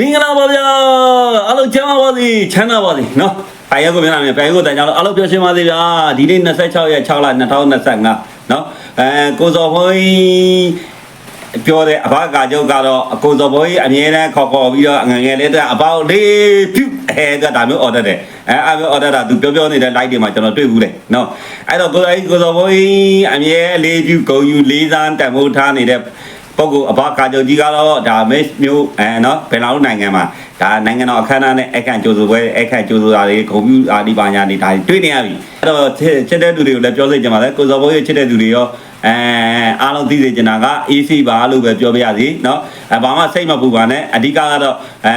မင်္ဂလာပါဗျာအားလုံးချမ်းသာပါစေချမ်းသာပါစေနော်ပိုင်ရက်ကိုမျက်နှာမြင်ပိုင်ရက်ကိုတန်ကြလို့အားလုံးပြောရှင်းပါစေဗျာဒီနေ့26ရက်6လ2025နော်အဲကိုစော်ဘွေးပြောတဲ့အဘကာကျုပ်ကတော့အကိုစော်ဘွေးအမြဲတမ်းခေါ်ခေါ်ပြီးတော့ငငယ်လေးတဲ့အပေါက်လေးဖြူအဲကဒါမျိုး order တယ်အဲအမျိုး order တာသူပြောပြောနေတဲ့ light တွေမှာကျွန်တော်တွေ့ဘူးလေနော်အဲ့တော့ကိုအဲ့ကိုစော်ဘွေးအမြဲလေးဖြူဂုံယူလေးစားတန်ဖိုးထားနေတဲ့ ပုဂ္ဂိုလ်အဘကာချုပ်ကြီးကတော့ဒါမစ်မျိုးအဲနော်ဘယ်လောက်နိုင်ငံမှာဒါနိုင်ငံတော်အခမ်းအနားနဲ့အခန့်ကြိုးဆိုပွဲအခန့်ကြိုးဆိုတာတွေဂုဏ်ပြုအာဒီပါညာတွေဒါတွေတွေ့နေရပြီအဲ့တော့ချစ်တဲ့သူတွေကိုလည်းပြောစေချင်ပါတယ်ကိုစော်ဘိုးရဲ့ချစ်တဲ့သူတွေရောအဲအားလုံးသိစေချင်တာက AC ပါလို့ပဲပြောပြရစီနော်အဲဘာမှစိတ်မပူပါနဲ့အဓိကကတော့အဲ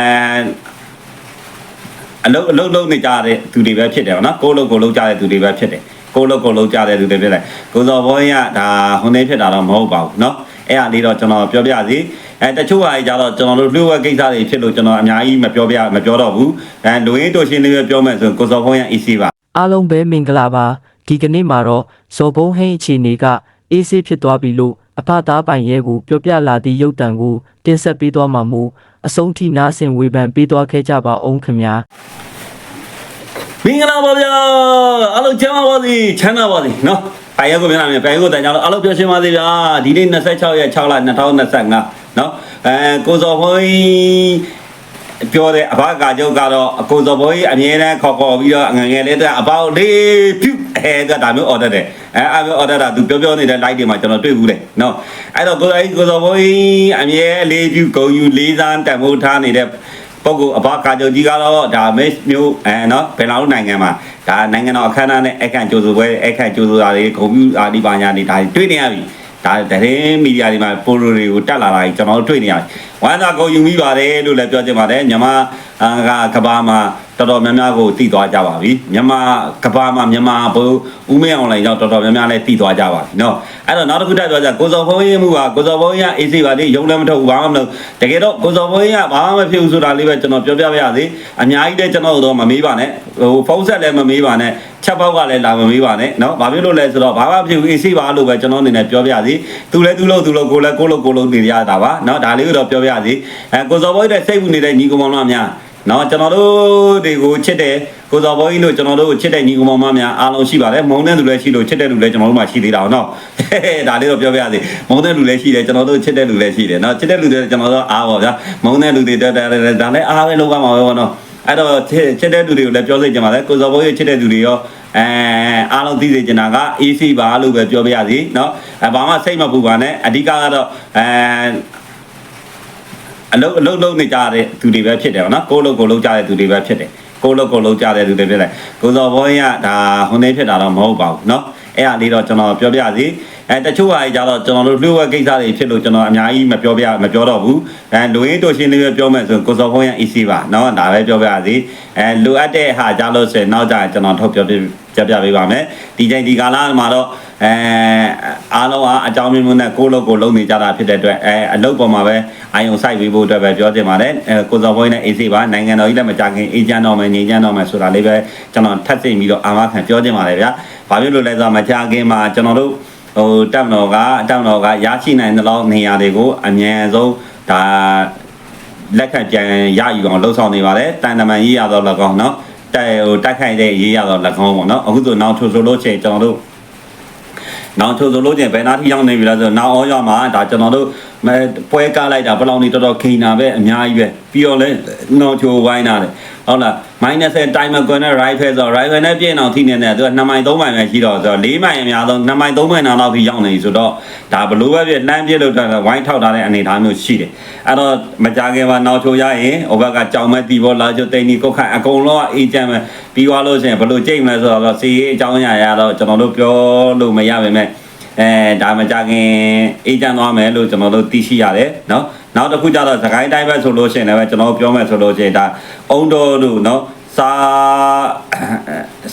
အလုံးအလုံးလုံးနေကြတဲ့သူတွေပဲဖြစ်တယ်ဗောနော်ကိုလုံးကိုလုံးကြတဲ့သူတွေပဲဖြစ်တယ်ကိုလုံးကိုလုံးကြတဲ့သူတွေဖြစ်တယ်ကိုစော်ဘိုးရဒါဟိုနေဖြစ်တာတော့မဟုတ်ပါဘူးနော် အဲ့အားလေးတော့ကျွန်တော်ပြောပြစီအဲတချို့ဟာကြီးကြတော့ကျွန်တော်တို့လှုပ်ဝက်ကိစ္စတွေဖြစ်လို့ကျွန်တော်အများကြီးမပြောပြမပြောတော့ဘူးအဲလူရင်းတို့ရှင်းလေးပဲပြောမယ်ဆိုရင်ကိုစော်ဘိုးရ AC ပါအားလုံးပဲမင်္ဂလာပါဒီကနေ့မှာတော့ဇော်ဘုံဟင်းအခြေအနေကအေးဆေးဖြစ်သွားပြီလို့အဖသားပိုင်ရဲကိုပြောပြလာသည့်ရုပ်တံကိုတင်ဆက်ပေးသွားမှာမို့အဆုံးထိနားဆင်ဝေဖန်ပေးသွားခဲ့ကြပါအောင်ခင်ဗျာမင်္ဂလာပါဗျာအားလုံးချမ်းသာပါစေချမ်းသာပါစေနော် ပိုင်ရက်ကိုမျက်နှာမြင်ပိုင်ရက်ကိုတန်ကြလို့အားလုံးပြောရှင်းပါစေဗျာဒီနေ့26ရက်6လ2025နော်အဲကိုစော်ဘွေးပြောတဲ့အဘကာကျုပ်ကတော့အကိုစော်ဘွေးအမြဲတမ်းခေါ်ခေါ်ပြီးတော့ငငယ်လေးတဲ့အပေါက်လေးဖြူအဲကဒါမျိုး order တယ်အဲအမျိုး order တာသူပြောပြောနေတဲ့ light တွေမှာကျွန်တော်တွေ့ဘူးလေနော်အဲ့တော့ကိုအဲ့ကိုစော်ဘွေးအမြဲလေးဖြူဂုံယူလေးစားတန်ဖိုးထားနေတဲ့ ပုဂ္ဂိုလ်အဘကာချုပ်ကြီးကတော့ဒါမစ်မျိုးအဲနော်ဘယ်လောက်နိုင်ငံမှာဒါနိုင်ငံတော်အခမ်းအနားနဲ့အခန့်ကြိုးဆိုပွဲအခန့်ကြိုးဆိုတာတွေဂုဏ်ပြုအာဒီပါညာတွေဒါတွေတွေ့နေရပြီဒါတရင်မီဒီယာတွေမှာပိုလိုတွေကိုတက်လာတာကြီးကျွန်တော်တို့တွေ့နေရတယ် ဝမ်းသာဂုဏ်ယူမိပါတယ်လို့လည်းပြောချင်ပါတယ်မြန်မာကကဘာမှာတော်တော်များများကိုတည်သွားကြပါပြီမြန်မာကဘာမှာမြန်မာဘုဦးမင်းအောင်လိုင်းကြောင့်တော်တော်များများလည်းတည်သွားကြပါပြီเนาะအဲ့တော့နောက်တစ်ခုတက်ပြောကြကိုစော်ဖုံးရေးမှုကကိုစော်ဖုံးရအေးစိပါလေရုံလည်းမထုတ်ဘူးဘာမှမလုပ်တကယ်တော့ကိုစော်ဖုံးရဘာမှမဖြစ်ဘူးဆိုတာလေးပဲကျွန်တော်ပြောပြပါရစေအများကြီးလည်းကျွန်တော်တို့မမေးပါနဲ့ဟိုဖုန်းဆက်လည်းမမေးပါနဲ့ချက်ပေါက်ကလည်းလာမမေးပါနဲ့เนาะဘာဖြစ်လို့လဲဆိုတော့ဘာမှမဖြစ်ဘူးအေးစိပါလို့ပဲကျွန်တော်အနေနဲ့ပြောပြရစီသူလည်းသူလို့သူလို့ကိုလည်းကိုလို့ကိုလို့နေရတာပါเนาะဒါလေးကိုတော့ပြောပြရ စီအဲကိုစော်ဖုံးရဲ့စိတ်ဝင်နေတဲ့ညီကောင်မောင်တို့များနော်ကျွန်တော်တို့တွေကိုချစ်တယ်ကိုစော်ဘောကြီးတို့ကျွန်တော်တို့ကိုချစ်တဲ့ညီကောင်မများအားလုံးရှိပါတယ်မုံတဲ့လူလည်းရှိလို့ချစ်တဲ့လူလည်းကျွန်တော်တို့မှရှိသေးတာနော်ဒါလေးတော့ပြောပြရစီမုံတဲ့လူလည်းရှိတယ်ကျွန်တော်တို့ချစ်တဲ့လူလည်းရှိတယ်နော်ချစ်တဲ့လူတွေကျွန်တော်တို့အားပါဗျာမုံတဲ့လူတွေတက်တယ်ဒါလည်းအားပဲလုပ်ပါမှာပဲပေါ့နော်အဲ့တော့ချစ်တဲ့လူတွေကိုလည်းပြောစေချင်ပါတယ်ကိုစော်ဘောကြီးချစ်တဲ့လူတွေရောအဲအားလုံးသိစေချင်တာက AC ပါလို့ပဲပြောပြရစီเนาะအဲဘာမှစိတ်မပူပါနဲ့အဓိကကတော့အဲ အလုံးအလုံးလုံးနေကြတဲ့သူတွေပဲဖြစ်တယ်ပေါ့နော်ကိုလုံးကိုလုံးကြတဲ့သူတွေပဲဖြစ်တယ်ကိုလုံးကိုလုံးကြတဲ့သူတွေဖြစ်တယ်ကိုစော်ဘုန်းကဒါဟိုနေဖြစ်တာတော့မဟုတ်ပါဘူးနော်အဲ့အားလေးတော့ကျွန်တော်ပြောပြစီအဲတချို့ဟာကြီးကြတော့ကျွန်တော်တို့လှုပ်ဝက်ကိစ္စတွေဖြစ်လို့ကျွန်တော်အများကြီးမပြောပြမပြောတော့ဘူးအဲလိုရင်းတို့ရှင်းလေးပဲပြောမယ်ဆိုရင်ကိုစော်ဖုန်းရဲ့ EC ပါနော်ဒါပဲပြောပြစီအဲလိုအပ်တဲ့ဟာကြလို့ဆိုရင်နောက်ကြကျွန်တော်ထုတ်ပြောပြပြပြပေးပါမယ်ဒီချိန်ဒီကာလမှာတော့ အဲအားလုံးအားအကြောင်းမျိုးမျိုးနဲ့ကိုလုံးကိုလုံးနေကြတာဖြစ်တဲ့အတွက်အဲအလုပ်ပေါ်မှာပဲအာယုံဆိုင်ပေးဖို့အတွက်ပဲပြောချင်ပါတယ်အဲကိုစော်ဘွိုးနဲ့ AC ပါနိုင်ငံတော်ကြီးလည်းမကြခင်အေဂျင့်တော်မယ်ငြိမ်းချမ်းတော်မယ်ဆိုတာလေးပဲကျွန်တော်ထပ်သိပြီးတော့အာမခံပြောချင်ပါတယ်ဗျာဘာဖြစ်လို့လဲဆိုတော့မကြခင်မှာကျွန်တော်တို့ဟိုတက်မတော်ကတက်မတော်ကရရှိနိုင်တဲ့လောက်နေရာတွေကိုအမြန်ဆုံးဒါလက်ခံပြန်ရယူအောင်လှုပ်ဆောင်နေပါတယ်တန်တမန်ရေးရတော့၎င်းเนาะတိုက်ဟိုတိုက်ခိုက်တဲ့ရေးရတော့၎င်းပေါ့เนาะအခုဆိုနောက်ထိုးဆိုလို့ချိန်ကျွန်တော်တို့ နောက်ထိုးဆိုလို့ချင်းဘယ်နာထိရောက်နေပြီလဲဆိုတော့နောက်အောရောက်မှာဒါကျွန်တော်တို့ မဲပွဲကားလိုက်တာဘယ်လောက်နေတော်တော်ခိန်တာပဲအများကြီးပဲပြီးတော့လဲနောက်ချိုဝိုင်းတာတယ်ဟုတ်လား minus တိုင်းမကွန်နဲ့ right ဖဲဆိုတော့ right နဲ့ပြည့်အောင်ထိနေတဲ့သူက2မိုင်3မိုင်ပဲရှိတော့ဆိုတော့4မိုင်အများဆုံး2မိုင်3မိုင်နာလောက်ထိရောက်နေပြီဆိုတော့ဒါဘလို့ပဲပြလှမ်းပြလို့တာဝိုင်းထောက်ထားတဲ့အနေအထားမျိုးရှိတယ်အဲ့တော့မကြခင်မှာနောက်ချိုရရင်ဟိုဘက်ကကြောင်မဲ့တီဘောလာချိုတိန်နီကုတ်ခိုင်အကုန်လုံးအေးချမ်းပဲပြီးသွားလို့ရှိရင်ဘလို့ကြိတ်မလဲဆိုတော့စီရေးအကြောင်းအရာရတော့ကျွန်တော်တို့ပြောလို့မရပါနဲ့ အဲဒါမှကြခင်အေးချမ်းသွားမယ်လို့ကျွန်တော်တို့သိရှိရတယ်နော်နောက်တစ်ခုကြတော့သခိုင်းတိုင်းပဲဆိုလို့ရှိရင်လည်းကျွန်တော်ပြောမယ်ဆိုလို့ရှိရင်ဒါအုံတော်တို့နော်စား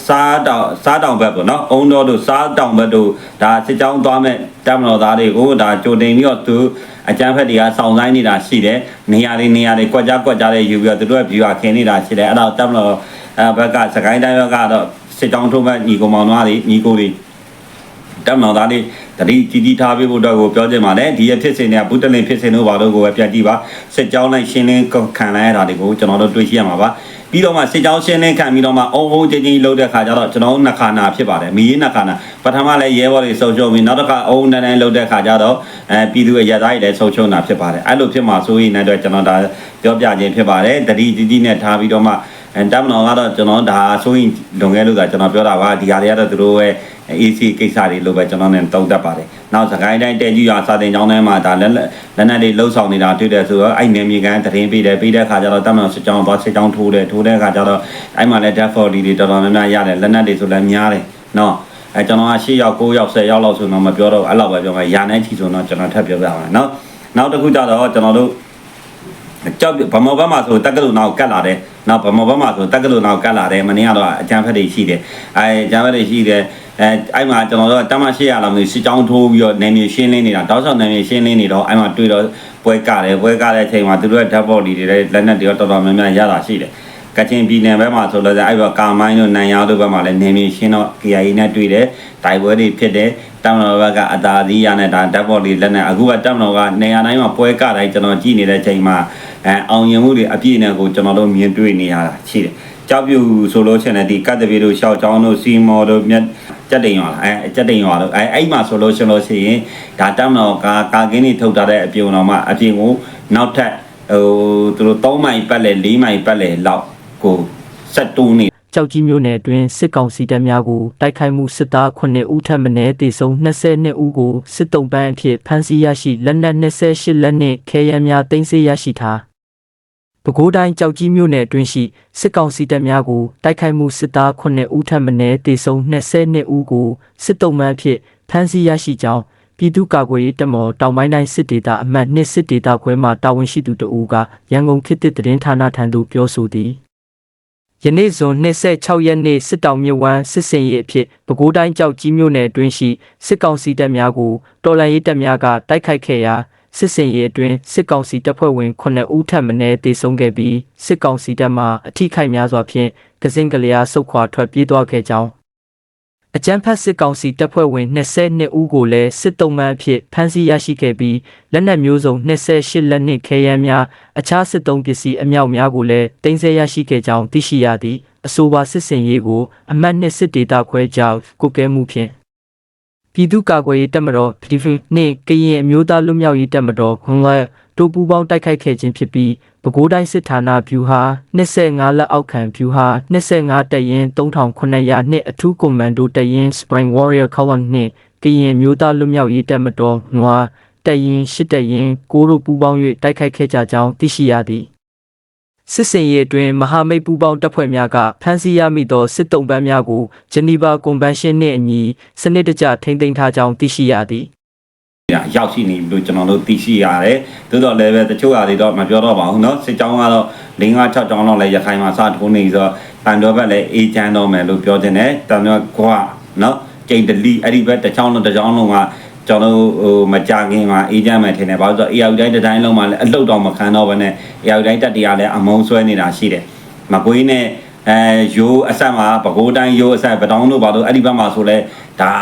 စားတောင်စားတောင်ဘက်ပေါ့နော်အုံတော်တို့စားတောင်ဘက်တို့ဒါစစ်ကြောင်းသွားမဲ့တမတော်သားတွေကိုဒါကြိုတင်ပြီးတော့သူအကြမ်းဖက်တွေကစောင့်ဆိုင်နေတာရှိတယ်နေရာတွေနေရာတွေကွက်ကြားကွက်ကြားတွေယူပြီးတော့သူတို့က view ခင်းနေတာရှိတယ်အဲ့တော့တမတော်ဘက်ကစကိုင်းတိုင်းဘက်ကတော့စစ်တောင်းထုတ်မဲ့ညီကောင်မောင်သားတွေညီကိုတွေ တက်မောင်သားလေးတတတိကြီးကြီးထားပေးဖို့အတွက်ကိုပြောချင်ပါတယ်ဒီရဖြစ်စဉ်တွေကဘုဒ္ဓလင်ဖြစ်စဉ်တို့ဘာလို့ကိုပဲပြန်ကြည့်ပါစစ်ကြောင်းလိုက်ရှင်းလင်းခံလိုက်ရတာတွေကိုကျွန်တော်တို့တွေ့ရှိရမှာပါပြီးတော့မှစစ်ကြောင်းရှင်းလင်းခံပြီးတော့မှအုံအုံချင်းချင်းလှုပ်တဲ့ခါကျတော့ကျွန်တော်တို့နှစ်ခါနာဖြစ်ပါတယ်မီးရင်နှစ်ခါနာပထမလည်းရဲဘော်တွေဆုံချုံပြီးနောက်တစ်ခါအုံတန်းတန်းလှုပ်တဲ့ခါကျတော့အဲပြည်သူအရသားတွေလည်းဆုံချုံတာဖြစ်ပါတယ်အဲ့လိုဖြစ်မှာဆိုရင်လည်းကျွန်တော်ဒါပြောပြခြင်းဖြစ်ပါတယ်တတိကြီးကြီးနဲ့ထားပြီးတော့မှ အဲတမန်တော်ကတော့ကျွန်တော်ဒါဆိုရင်လွန်ခဲ့လို့ကကျွန်တော်ပြောတာပါဒီဟာတွေကတော့သူတို့ရဲ့ AC ကိစ္စတွေလို့ပဲကျွန်တော်နဲ့တုံ့တက်ပါတယ်။နောက်စကိုင်းတိုင်းတဲကြီးရွာစာတင်ကျောင်းထဲမှာဒါလက်လက်လက်နက်တွေလှုပ်ဆောင်နေတာတွေ့တယ်ဆိုတော့အဲ့နေမြေကန်တရင်ပေးတယ်ပေးတဲ့ခါကျတော့တမန်တော်စစ်ကြောင်းသွားစစ်ကြောင်းထိုးတယ်ထိုးတဲ့ခါကျတော့အဲ့မှာလည်း death body တွေတော်တော်များများရတယ်လက်နက်တွေဆိုလည်းများတယ်နော်အဲကျွန်တော်က၈ယောက်9ယောက်10ယောက်လောက်ဆိုတော့မပြောတော့အဲ့လောက်ပဲပြောမှာရာနဲ့ချီဆိုတော့ကျွန်တော်ထပ်ပြောပြပါမယ်နော်နောက်တစ်ခုကျတော့ကျွန်တော်တို့ကြောက်ဗမောဘက်မှာဆိုတက်ကလူနောက်ကတ်လာတယ်။ နောက်ဗမောဘက်မှာဆိုတက်ကလူနောက်ကတ်လာတယ်။မနေ့ကတော့အကြမ်းဖက်တွေရှိတယ်။အဲအကြမ်းဖက်တွေရှိတယ်။အဲအဲ့မှာကျွန်တော်တို့တမန်800လောက်မျိုးစစ်ကြောင်းထိုးပြီးတော့နေမြေရှင်းလင်းနေတာတောက်ဆောင်နေမြေရှင်းလင်းနေတော့အဲ့မှာတွေ့တော့ပွဲကတယ်ပွဲကတဲ့အချိန်မှာသူတို့ရဲ့ဓာတ်ပေါ်တွေတွေလက်နက်တွေတော့တော်တော်များများရတာရှိတယ်။ကချင်ပြည်နယ်ဘက်မှာဆိုတော့အဲ့ဘက်ကာမိုင်းတို့နန်ရောတို့ဘက်မှာလည်းနေမြေရှင်းတော့ KIA နဲ့တွေ့တယ်။တိုင်ပွဲတွေဖြစ်တယ်။ တောင်တော်ဘက်ကအသာသီးရနဲ့ဒါဓာတ်ပေါ်တွေလက်နက်အခုကတောင်တော်ကနေရာတိုင်းမှာပွဲကတိုင်းကျွန်တော်ကြည့်နေတဲ့အချိန်မှာအဲအောင်ရင်မှုတွေအပြည့်နဲ့ကိုကျွန်တော်တို့မြင်တွေ့နေရတာရှိတယ်။ကြောက်ပြူဆိုလို့ရှိရင်ဒီကတ်တပီတို့ရှောက်ချောင်းတို့စီမော်တို့မြတ်ကြက်တိန်ရွာအဲကြက်တိန်ရွာတို့အဲအဲ့မှာဆိုလို့ရှိလို့ရှိရင်ဒါတောင်တော်ကကာကင်းတွေထုတ်ထားတဲ့အပြုံတော်မှာအပြင်ကိုနောက်ထပ်ဟိုသူတို့3မိုင်ပတ်လဲ4မိုင်ပတ်လဲလောက်ကိုဆက်တူးနေ ကြောက်ကြီးမျိုးနယ်အတွင်းစစ်ကောင်စီတပ်များကိုတိုက်ခိုက်မှုစစ်သား9ဦးထပ်မံတေဆုံး22ဦးကိုစစ်တုံးပန်းအဖြစ်ဖမ်းဆီးရရှိလက်နက်28လက်နှင့်ခဲယမ်းများတင်ဆက်ရရှိထားပဲခူးတိုင်းကြောက်ကြီးမျိုးနယ်အတွင်းရှိစစ်ကောင်စီတပ်များကိုတိုက်ခိုက်မှုစစ်သား9ဦးထပ်မံတေဆုံး22ဦးကိုစစ်တုံးပန်းအဖြစ်ဖမ်းဆီးရရှိကြောင်းပြည်သူ့ကာကွယ်ရေးတပ်မတော်တောင်ပိုင်းတိုင်းစစ်ဒေသအမှတ်2စစ်ဒေသခွဲမှတာဝန်ရှိသူတဦးကရန်ကုန်ခေတ်သစ်သတင်းဌာနထံသို့ပြောဆိုသည် ယနေ့ဇွန်26ရက်နေ့စစ်တောင်မြစ်ဝမ်းစစ်စင်ရေးအဖြစ်ပဲခူးတိုင်းကြောက်ကြီးမြို့နယ်အတွင်းရှိစစ်ကောင်စီတပ်များကိုတော်လှန်ရေးတပ်များကတိုက်ခိုက်ခဲ့ရာစစ်စင်ရေးအတွင်းစစ်ကောင်စီတပ်ဖွဲ့ဝင်9ဦးထပ်မံတေဆုံးခဲ့ပြီးစစ်ကောင်စီတပ်မှအထိခိုက်များစွာဖြင့်ကစင်ကလျာဆုတ်ခွာထွက်ပြေးသွားခဲ့ကြောင်း အကြမ်းဖက်စစ်ကောင်စီတပ်ဖွဲ့ဝင်22ဦးကိုလည်းစစ်တုံးမှန်အဖြစ်ဖမ်းဆီးရရှိခဲ့ပြီးလက်နက်မျိုးစုံ28လက်နှင့်ခဲယမ်းများအခြားစစ်တုံးပစ္စည်းအမြောက်များကိုလည်းတင်ဆက်ရရှိခဲ့ကြောင်းသိရှိရသည်အဆိုပါစစ်စင်ရေးကိုအမတ်နှစ်စစ်ဒေတာခွဲကြောင်းကုကဲမှုဖြင့်ပြည်သူ့ကာကွယ်ရေးတပ်မတော်ပီဖီနှင့်ကရင်အမျိုးသားလွတ်မြောက်ရေးတပ်မတော်ခွန်လဲတို့ပူးပေါင်းတိုက်ခိုက်ခဲ့ခြင်းဖြစ်ပြီး ပဲခူးတိုင်းစစ်ဌာနဗျူဟာ25လက်အောက်ခံဗျူဟာ25တပ်ရင်း3900နှင့်အထူးကွန်မန်ဒိုတပ်ရင်း Spring Warrior Column နှင့်ကရင်မျိုးသားလွတ်မြောက်ရေးတပ်မတော်နွားတပ်ရင်း8တပ်ရင်းကိုတို့ပူးပေါင်း၍တိုက်ခိုက်ခဲ့ကြကြောင်းသိရှိရသည်စစ်စင်ရေးအတွင်းမဟာမိတ်ပူးပေါင်းတပ်ဖွဲ့များကဖမ်းဆီးရမိသောစစ်တုံးပန်းများကိုဂျနီဗာကွန်ဗင်းရှင်းနှင့်အညီစနစ်တကျထိန်းသိမ်းထားကြောင်းသိရှိရသည် ရောက်ရှိနေပြီလို့ကျွန်တော်တို့သိရှိရတယ်။သို့တော်လည်းပဲတချို့ဟာတွေတော့မပြောတော့ပါဘူးเนาะစစ်ကြောင်းကတော့၄၅၆ကြောင်းလောက်လည်းရခိုင်မှာစထိုးနေဆိုတော့တန်တော်ဘက်လည်းအေးချမ်းတော့မယ်လို့ပြောခြင်းနဲ့တန်တော်ကွာเนาะကျိန်တလီအဲ့ဒီဘက်တစ်ချောင်းလုံးတစ်ချောင်းလုံးကကျွန်တော်ဟိုမကြခင်မှာအေးချမ်းမယ်ထင်တယ်။ဘာလို့ဆိုတော့ AI တိုင်းတစ်တိုင်းလုံးမှာလည်းအလုတ်တော့မခံတော့ဘဲနဲ့ AI တိုင်းတက်တရားလည်းအမုံဆွဲနေတာရှိတယ်။မကွေးနဲ့အဲရိုးအဆက်မှာပကိုးတိုင်းရိုးအဆက်ပတောင်းတို့ဘာလို့အဲ့ဒီဘက်မှာဆိုလဲဒါ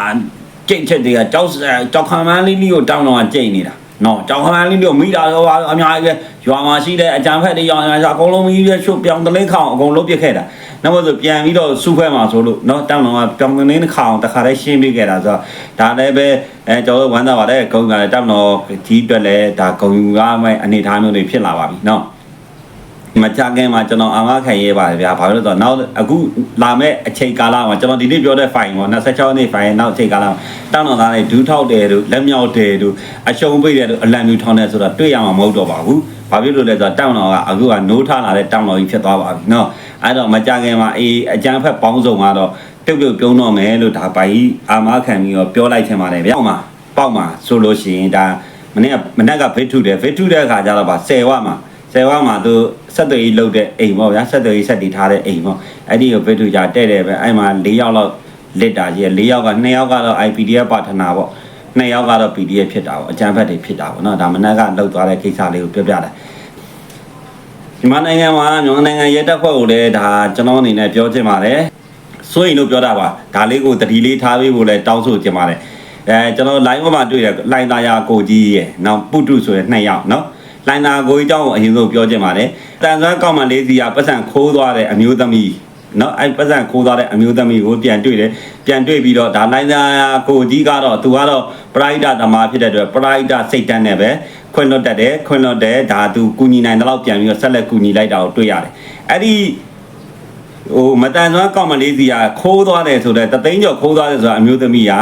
ကြိတ်ချက်တွေကကြောက်ကြောက်ခံမန်းလေးလေးကိုတောင်းတော့ကြိတ်နေတာနော်ကြောက်ခံမန်းလေးလေးကိုမိတာတော့အများကြီးပဲရွာမှာရှိတဲ့အကြံဖက်တွေရောင်ရအကုန်လုံးမိပြီးချုပ်ပြောင်းတလင်းခေါင်အကုန်လုံးပြစ်ခဲ့တာနောက်မှဆိုပြန်ပြီးတော့စုခွဲမှာဆိုလို့နော်တောင်းတော့ပြောင်းတလင်းခေါင်တခါတည်းရှင်းပြခဲ့တာဆိုတော့ဒါလည်းပဲအဲကျွန်တော်ဝမ်းသာပါတယ်ဂုံကလည်းတောင်းတော့ကြီးအတွက်လည်းဒါဂုံယူရမယ့်အနေအထားမျိုးတွေဖြစ်လာပါပြီနော် မကြခင်မှာကျွန်တော်အာမခံရေးပါတယ်ဗျာဘာလို့လဲဆိုတော့နောက်အခုလာမဲ့အချိန်ကာလမှာကျွန်တော်ဒီနေ့ပြောတဲ့ file ပေါ့26နှစ် file နောက်အချိန်ကာလမှာတောင်းတော်သားတွေဒူးထောက်တယ်တို့လက်မြောက်တယ်တို့အရှုံးပိတ်တယ်တို့အလံမျိုးထောင်းတယ်ဆိုတော့တွေ့ရမှာမဟုတ်တော့ပါဘူးဘာဖြစ်လို့လဲဆိုတော့တောင်းတော်ကအခုကနိုးထလာတဲ့တောင်းတော်ကြီးဖြစ်သွားပါပြီเนาะအဲ့တော့မကြခင်မှာအေးအကြမ်းဖက်ပေါင်းစုံကတော့ပြုတ်ပြုတ်ပြုံးတော့မယ်လို့ဒါပိုင်အာမခံပြီးတော့ပြောလိုက်ချင်ပါတယ်ဗျာပေါ့မှာပေါ့မှာဆိုလို့ရှိရင်ဒါမနေ့ကမနေ့ကဗစ်ထုတယ်ဗစ်ထုတဲ့အခါကျတော့ဗာ10ဝမှာ ဆ ယ်ဝါမှာသူဆက်သွယ်ရေးလုပ်တဲ့အိမ်ပေါ့ဗျာဆက်သွယ်ရေးဆက်တည်ထားတဲ့အိမ်ပေါ့အဲ့ဒီကိုဗစ်ထူကြတဲ့တယ်ပဲအဲ့မှာ၄ယောက်လောက်လစ်တာကြီး၄ယောက်က2ယောက်ကတော့ IPDF ပါထနာပေါ့2ယောက်ကတော့ PDF ဖြစ်တာပေါ့အကြမ်းဖက်တွေဖြစ်တာပေါ့နော်ဒါမနက်ကလောက်သွားတဲ့ကိစ္စလေးကိုပြောပြတာမြန်မာနိုင်ငံမှာမြန်မာနိုင်ငံရဲတပ်ဖွဲ့ကိုလည်းဒါကျွန်တော်အနေနဲ့ပြောချင်ပါတယ်စိုးရင်လို့ပြောတာပါဒါလေးကိုတတိလေးထားပေးဖို့လည်းတောင်းဆိုချင်ပါတယ်အဲကျွန်တော် line ပေါ်မှာတွေ့တယ်လိုင်းသားယာကိုကြီးရဲ့နောက်ပုတုဆိုတဲ့နှစ်ယောက်နော် လိုင်းသားကိုကြီးအကြောင်းကိုအရင်ဆုံးပြောချင်ပါတယ်တန်ဆွမ်းကောက်မလေးစီကပတ်စံခိုးသွားတဲ့အမျိုးသမီးနော်အဲ့ပတ်စံခိုးသွားတဲ့အမျိုးသမီးကိုပြန်တွေ့တယ်ပြန်တွေ့ပြီးတော့ဒါလိုင်းသားယာကိုကြီးကတော့သူကတော့ပရိုက်တာသမားဖြစ်တဲ့အတွက်ပရိုက်တာစိတ်တန်းနဲ့ပဲခွင့်လွတ်တတ်တယ်ခွင့်လွတ်တယ်ဒါသူကူညီနိုင်တဲ့လောက်ပြန်ပြီးတော့ဆက်လက်ကူညီလိုက်တာကိုတွေ့ရတယ်အဲ့ဒီဟိုမတန်စွမ်းကောက်မလေးစီကခိုးသွားတယ်ဆိုတော့တသိန်းကျော်ခိုးသွားတယ်ဆိုတာအမျိုးသမီးက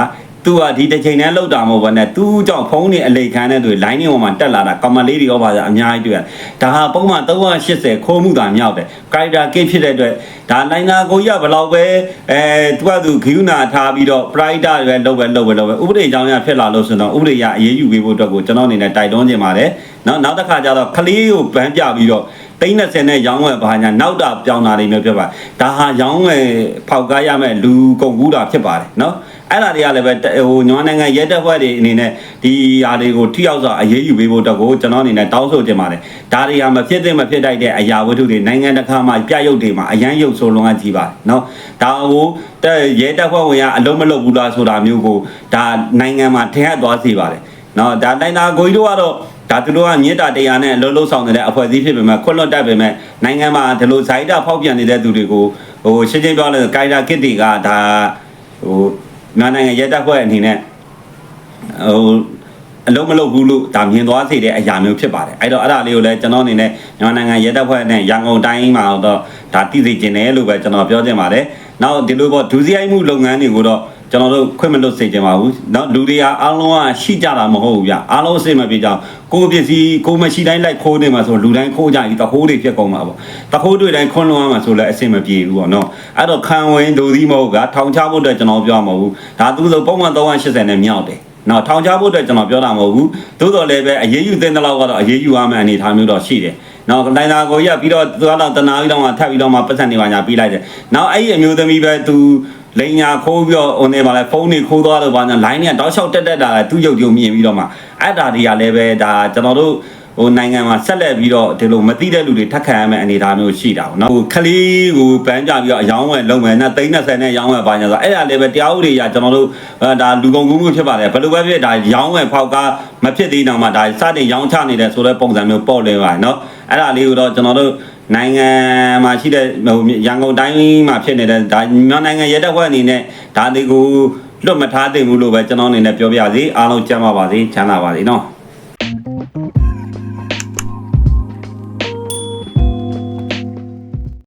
သူကဒီတစ်ချိန်တည်းလောက်တာမဟုတ်ဘဲနဲ့သူ့ကြောင့်ဖုန်းတွေအလိခံတဲ့သူ line တွေပေါ်မှာတက်လာတာကောက်မလေးတွေရောပါဆိုအများကြီးတွေ့ရတယ်ဒါဟာပုံမှန်380ခိုးမှုတာမြောက်တယ် character case ဖြစ်တဲ့အတွက်ဒါ liner ကိုကြီးကဘယ်လောက်ပဲအဲသူကသူဂိူနာထားပြီးတော့ pride တွေလောက်ပဲလောက်ပဲလောက်ပဲဥပဒေအကြောင်းအရဖြစ်လာလို့ဆိုတော့ဥပဒေရအရေးယူပေးဖို့အတွက်ကိုကျွန်တော်အနေနဲ့တိုက်တွန်းခြင်းပါတယ်နော်နောက်တစ်ခါကျတော့ကလေးကိုဗန်းပြပြီးတော့သိန်း30နဲ့ရောင်းဝယ်ပါညာနောက်တာပြောင်းတာတွေမျိုးဖြစ်ပါဒါဟာရောင်းဝယ်ဖောက်ကားရမဲ့လူကုန်ကူးတာဖြစ်ပါတယ်နော် အဲ့ဒါတွေကလည်းပဲဟိုညီမနိုင်ငံရဲတပ်ဖွဲ့တွေအနေနဲ့ဒီဟာတွေကိုထိရောက်စွာအရေးယူပေးဖို့အတွက်ကိုကျွန်တော်အနေနဲ့တောင်းဆိုချင်ပါတယ်ဒါတွေဟာမဖြစ်သင့်မဖြစ်တိုက်တဲ့အရာဝတ္ထုတွေနိုင်ငံတကာမှာပြရုပ်တွေမှာအရန်ရုပ်ဆိုလွန်ကကြီးပါတယ်နော်ဒါကိုတဲ့ရဲတပ်ဖွဲ့ဝင်ကအလုံးမလုံးဘူးလားဆိုတာမျိုးကိုဒါနိုင်ငံမှာထင်ဟပ်သွားစေပါတယ်နော်ဒါတိုင်းသားကိုကြီးတို့ကတော့ဒါသူတို့ကမြေတားတရားနဲ့အလုံးလုံးဆောင်နေတဲ့အဖွဲ့အစည်းဖြစ်ပေမဲ့ခွတ်လွတ်တတ်ပေမဲ့နိုင်ငံမှာဒီလိုဇိုက်တာဖောက်ပြန်နေတဲ့သူတွေကိုဟိုရှင်းရှင်းပြောလို့ကာယတာကစ်တွေကဒါဟို မြန်မာနိုင်ငံရဲတပ်ဖွဲ့အနေနဲ့ဟိုအလုံးမလုံးဘူးလို့ဒါမြင်သွားစေတဲ့အရာမျိုးဖြစ်ပါတယ်အဲ့တော့အဲ့ဒါလေးကိုလည်းကျွန်တော်အနေနဲ့မြန်မာနိုင်ငံရဲတပ်ဖွဲ့နဲ့ရန်ကုန်တိုင်းမှာတော့ဒါတည်သိကျင်တယ်လို့ပဲကျွန်တော်ပြောချင်ပါတယ်နောက်ဒီလိုပေါ့ဒုစရိုက်မှုလုပ်ငန်းတွေကိုတော့ ကျွန်တော်တို့ခွင့်မလွတ်စေချင်ပါဘူးเนาะလူတွေကအားလုံးကရှိကြတာမဟုတ်ဘူးဗျအားလုံးအစိမ့်မပြေကြအောင်ကိုယ်ပစ္စည်းကိုယ်မရှိတိုင်းလိုက်ခိုးနေမှာဆိုလူတိုင်းခိုးကြပြီတခိုးတွေဖြစ်ကုန်မှာပေါ့တခိုးတွေတိုင်းခွန်းလွှမ်းမှာဆိုလည်းအစိမ့်မပြေဘူးပေါ့နော်အဲ့တော့ခံဝင်လူသီးမဟုတ်ကထောင်ချဖို့အတွက်ကျွန်တော်ပြောမှာမဟုတ်ဘူးဒါသူဆိုပုံမှန်380နဲ့မြောက်တယ်နော်ထောင်ချဖို့အတွက်ကျွန်တော်ပြောတာမဟုတ်ဘူးသို့တော်လည်းပဲအရေးယူသင့်တဲ့လောက်ကတော့အရေးယူရမယ့်အနေအထားမျိုးတော့ရှိတယ်နော်လိုင်းသာကိုရပြီးတော့သူကတော့တနာပြီးတော့မှထပ်ပြီးတော့မှပတ်စံနေပါညာပြီးလိုက်တယ်နောက်အဲ့ဒီအမျိုးသမီးပဲသူ လိန်ညာခိုးပြီးတော့ဟိုနေပါလဲဖုန်းတွေခိုးသွားလို့ပါညာ line တွေကတောက်လျှောက်တက်တက်တာသူ့ရုပ်ကြုံမြင်ပြီးတော့မှအဲ့ဒါတွေကလည်းပဲဒါကျွန်တော်တို့ဟိုနိုင်ငံမှာဆက်လက်ပြီးတော့ဒီလိုမသိတဲ့လူတွေထပ်ခံရမယ့်အနေအထားမျိုးရှိတာပေါ့နော်ဟိုခလီးကိုပန်းကြပြီးတော့အယောင်းဝယ်လုံးမယ်နဲ့30နဲ့ရောင်းဝယ်ပါညာဆိုအဲ့ဒါလည်းပဲတရားဥပဒေအရကျွန်တော်တို့ဒါလူကုန်ကူးမှုဖြစ်ပါတယ်ဘယ်လိုပဲဖြစ်ဒါရောင်းဝယ်ဖောက်ကားမဖြစ်သေးတော့မှဒါစတင်ရောင်းချနေတဲ့ဆိုတဲ့ပုံစံမျိုးပေါ့လဲပါတယ်နော်အဲ့ဒါလေးကိုတော့ကျွန်တော်တို့ နိုင်ငံမှာရှိတဲ့ဟိုရန်ကုန်တိုင်းမှာဖြစ်နေတဲ့ဒါမြန်မာနိုင်ငံရဲတပ်ဖွဲ့အနေနဲ့ဒါတွေကိုလွတ်မထားသင့်ဘူးလို့ပဲကျွန်တော်အနေနဲ့ပြောပြစီအားလုံးကြမ်းပါပါစေချမ်းသာပါစေနော်